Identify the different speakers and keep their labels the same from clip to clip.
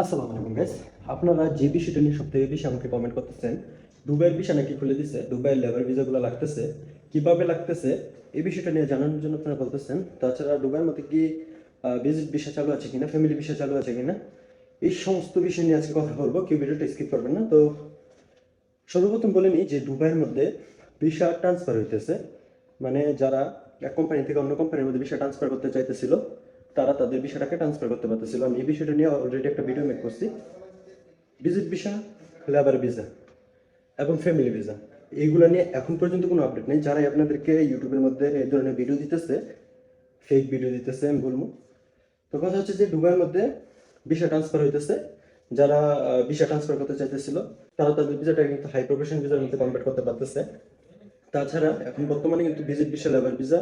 Speaker 1: আসসালামু আলাইকুম গাইস আপনারা যে বিষয়টা নিয়ে সব থেকে বেশি আমাকে কমেন্ট করতেছেন, দুবাইয়ের ভিসা নাকি খুলে দিছে, দুবাইয়ের লেবার ভিসাগুলো লাগতেছে, কীভাবে লাগতেছে, এই বিষয়টা নিয়ে জানানোর জন্য আপনারা বলতেছেন। তাছাড়া দুবাইয়ের মধ্যে কি ভিজিট ভিসা চালু আছে কিনা ফ্যামিলি ভিসা চালু আছে কিনা, এই সমস্ত বিষয় নিয়ে আজকে কথা বলব। কেউ ভিডিওটা স্কিপ করবেন না। তো সর্বপ্রথম বলে নিই যে দুবাইয়ের মধ্যে ভিসা ট্রান্সফার হইতেছে। মানে যারা এক কোম্পানি থেকে অন্য কোম্পানির মধ্যে ভিসা ট্রান্সফার করতে চাইতেছিল তারা তাদের বিষয়টাকে ট্রান্সফার করতে পারতেছিল। আমি এই বিষয়টা নিয়ে অলরেডি একটা ভিডিও মেক করছি। ভিজিট ভিসা লেবার ভিসা এবং ফ্যামিলি ভিসা এইগুলো নিয়ে এখন পর্যন্ত কোনো আপডেট নেই। যারাই আপনাদেরকে ইউটিউবের মধ্যে এই ধরনের ভিডিও দিতেছে ফেক ভিডিও দিতেছে, আমি বলব। তো কথা হচ্ছে যে দুবাইয়ের মধ্যে ভিসা ট্রান্সফার হইতেছে। যারা ভিসা ট্রান্সফার করতে চাইতেছিল, তারা তাদের ভিসাটাকে কিন্তু হাই প্রফেশন ভিসার মধ্যে কনভার্ট করতে পারতেছে। তাছাড়া এখন বর্তমানে কিন্তু ভিজিট ভিসা লেবার ভিসা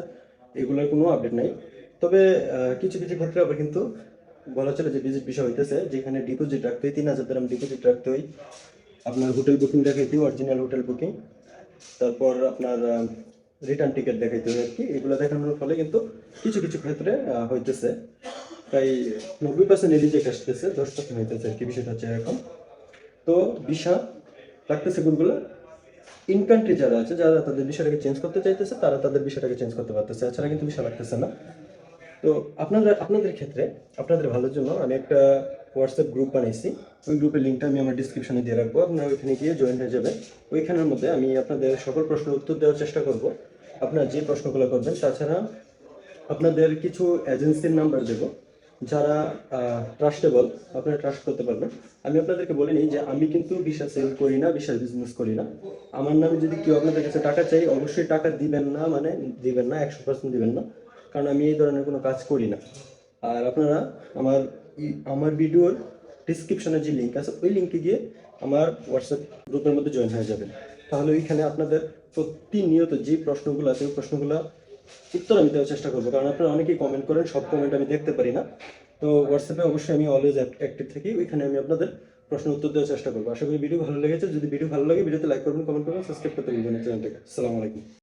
Speaker 1: এগুলোর কোনো আপডেট নাই। তবে কিছু কিছু ক্ষেত্রে আবার কিন্তু বলা চলে যে ভিজিট ভিসা হইতেছে, যেখানে ডিপোজিট রাখতে হয় তিন হাজার দ্রাম ডিপোজিট রাখতে হয়। আপনার হোটেল বুকিং দেখাইতে হয় অরিজিনাল হোটেল বুকিং তারপর আপনার রিটার্ন টিকিট দেখাইতে হয় আর কি। এগুলো দেখানোর ফলে কিন্তু কিছু কিছু ক্ষেত্রে হইতেছে। প্রায় নব্বই পার্সেন্ট রিজেক্ট আসতেছে, দশ পার্সেন্ট হইতেছে আর কি, বিষয়টা হচ্ছে এরকম। তো ভিসা রাখতেছে কোনগুলো ইন কান্ট্রি যারা আছে, যারা তাদের বিষয়টাকে চেঞ্জ করতে চাইতেছে, তারা তাদের বিষয়টাকে চেঞ্জ করতে পারতেছে। এছাড়া কিন্তু বিষয় লাগতেছে না। তো আপনারা আপনাদের ক্ষেত্রে, আপনাদের ভালোর জন্য আমি একটা হোয়াটসঅ্যাপ গ্রুপ বানাইছি। ওই গ্রুপের লিঙ্কটা আমি আমার ডিসক্রিপশনে দিয়ে রাখব। আপনারা ওইখানে গিয়ে জয়েন হয়ে যাবেন। ওইখানের মধ্যে আমি আপনাদের সকল প্রশ্নের উত্তর দেওয়ার চেষ্টা করব। আপনারা যে প্রশ্নগুলো করবেন, তাছাড়া আপনাদের কিছু এজেন্সির নাম্বার দেবো। যারা ট্রাস্টেবল আপনারা ট্রাস্ট করতে পারবেন। আমি আপনাদেরকে বলে নিই যে আমি কিন্তু বিশা সেল করি না বিশাল বিজনেস করি না। আমার নামে যদি কেউ আপনাদের কাছে টাকা চাই, অবশ্যই টাকা দিবেন না মানে দিবেন না, একশো পার্সেন্ট দিবেন না। কারণ আমি এই ধরনের কোনো কাজ করি না। আর আপনারা আমার আমার ভিডিওর ডিসক্রিপশনে যে লিঙ্ক আছে, ওই লিঙ্কে গিয়ে আমার হোয়াটসঅ্যাপ গ্রুপের মধ্যে জয়েন হয়ে যাবেন। তাহলে ওইখানে আপনাদের প্রতিনিয়ত যে প্রশ্নগুলো আছে, ওই প্রশ্নগুলো উত্তর আমি দেওয়ার চেষ্টা করব। কারণ আপনারা অনেকেই কমেন্ট করেন, সব কমেন্ট আমি দেখতে পারি না। তো হোয়াটসঅ্যাপে অবশ্যই আমি অলওয়েজ অ্যাক্টিভ থাকি, ওইখানে আমি আপনাদের প্রশ্ন উত্তর দেওয়ার চেষ্টা করব। আশা করি ভিডিও ভালো লেগেছে। যদি ভিডিও ভালো লাগে ভিডিওতে লাইক করবেন কমেন্ট করবেন সাবস্ক্রাইব করতে ভুলবেন চ্যানেলটাকে। আসসালামু আলাইকুম।